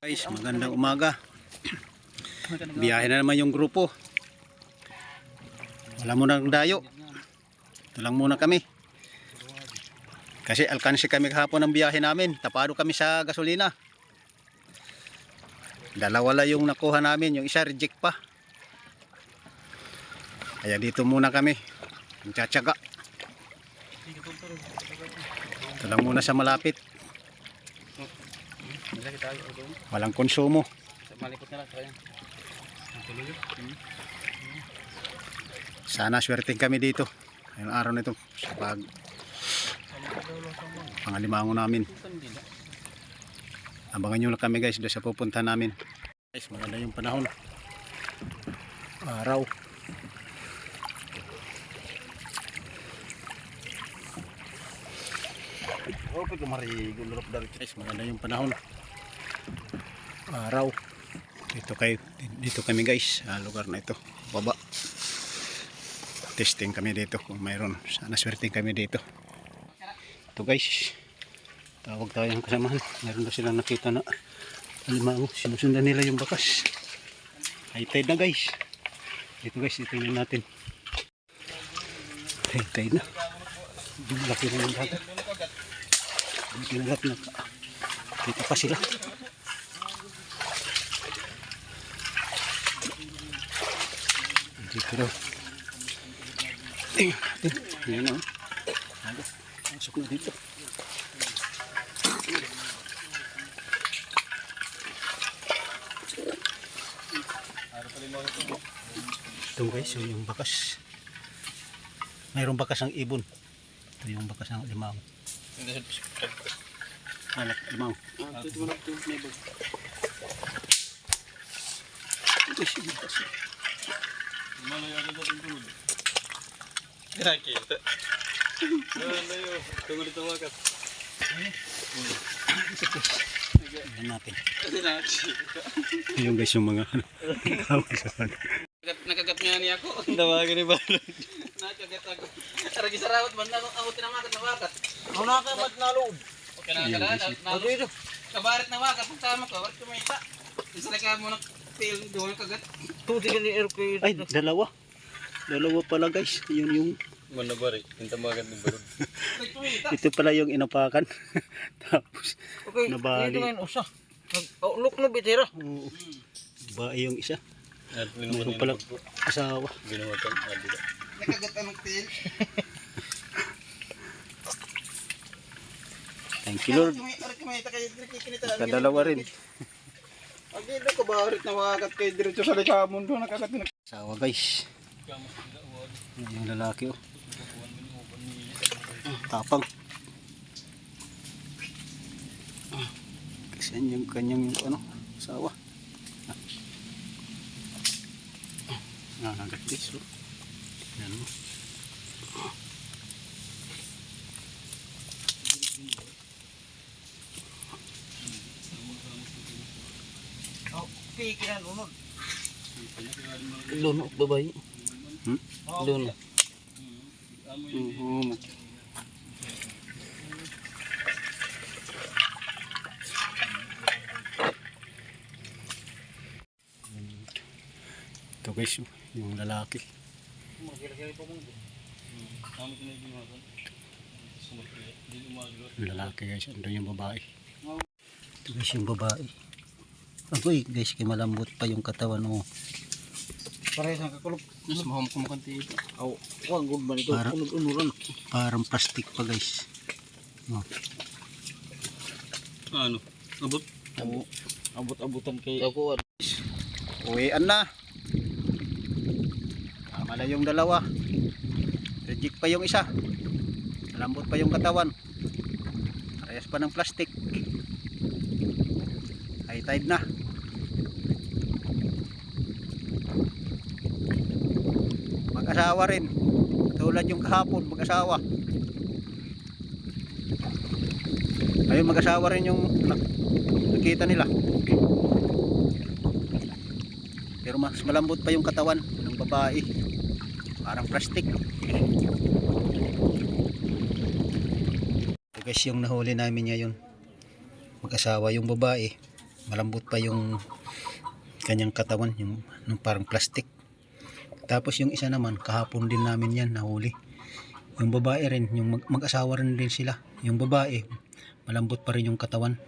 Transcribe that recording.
Guys, magandang umaga. Biyahe na naman yung grupo. Wala muna ng dayo. Ito lang muna kami. Kasi alkansi kami kahapon ng biyahe namin. Tapado kami sa gasolina. Dalawa lang yung nakuha namin. Yung isa reject pa. Kaya dito muna kami. Ang tsatsaga. Ito lang muna sa malapit. Walang konsumo. Malipot na lang kaya. Sana swerte kami dito. Ngayong araw na ito. Sa pag pangalimango namin. Abangan nyo lang kami guys doon sa pupunta namin. Guys, maganda yung panahon. Araw. Okay, kumarigo lurok dari. Guys, maganda yung panahon. Araw. Dito kay dito kami guys, sa lugar na ito. Baba. Testing kami dito kung mayroon. Sana swerting kami dito. Ito guys. Tawag tayo ng kasamahan. Meron na silang nakita na alimango. Sinusundan nila yung bakas. High tide na guys. Dito guys, titingnan natin. High tide na. Laki na yung dagat. Kinagat na ka. Dito pa sila. Dito daw. Tingnan natin. Tingnan na. oh. Pasok na dito. Ito guys, yun yung bakas. Mayroong bakas ng ibon. Ito yung bakas ng limang. Anak, limang. Ito yung bakas. Nakita. Ano yun? Tunggu dito wakat. Tingnan natin. Kasi nakita. Yung guys yung mga ano. Nakagat nga niya ako. Tawagan ni Balon. Nakagat ako. Aragi sa rawat man ako ako tinamakat na wakat. Ako nakamat na loob. Okay na ka. Kabarit na wakat ang tama ko. Ba't kumita? Isa na ka mo ng tail doon kagat. Tuti ka ni Erko yun. Ay, dalawa. Dalawa pala guys. Yun yung, Mana bari? Tinamakat ni Balon. Ito pala yung inapakan. Tapos, Okay, Nabali. dito ngayon usa. Nag-outlook na bitira. oo. ba yung isa. At Mayroon pala asawa. Binuhatan. Nakagat ang tail. Thank you Lord. Kumita kayo. Kinita. Kadalawa rin. Gila ko barit na wakat kayo diretso sa likamon doon. Nakagat na. Asawa guys. Yung lalaki oh. Tapang. Kasi yan yung kanyang yung ano, asawa. Ah, nagatis oh. Yan mo. Oh, pikiran unod. Luno, babae. Hmm? Luno. Oo. Ito guys, yung- lalaki. Lalaki guys, andun yung babae. Ito guys yung babae. Agoy guys, kay malambot pa yung katawan oh. Pares ang kakulop. Mas mahom kumukanti ito. Aw, wag gud man ito. Para- Unod-unuran. Parang plastic pa guys. Oh. Ano? Abot? Abo, abot-abutan kay ako. Uwian na. Tama na yung dalawa. Reject pa yung isa. Malambot pa yung katawan. Parehas pa ng plastic. High tide na. Mag-asawa rin. Tulad yung kahapon, mag-asawa. Ayun, mag-asawa rin yung nak- nakita nila. Pero mas malambot pa yung katawan ng babae. Parang plastic. Ito guys yung nahuli namin ngayon. Mag-asawa yung babae. malambot pa yung kanyang katawan yung, yung parang plastic tapos yung isa naman kahapon din namin yan nahuli. Yung babae rin yung mag- mag-asawa rin din sila. Yung babae malambot pa rin yung katawan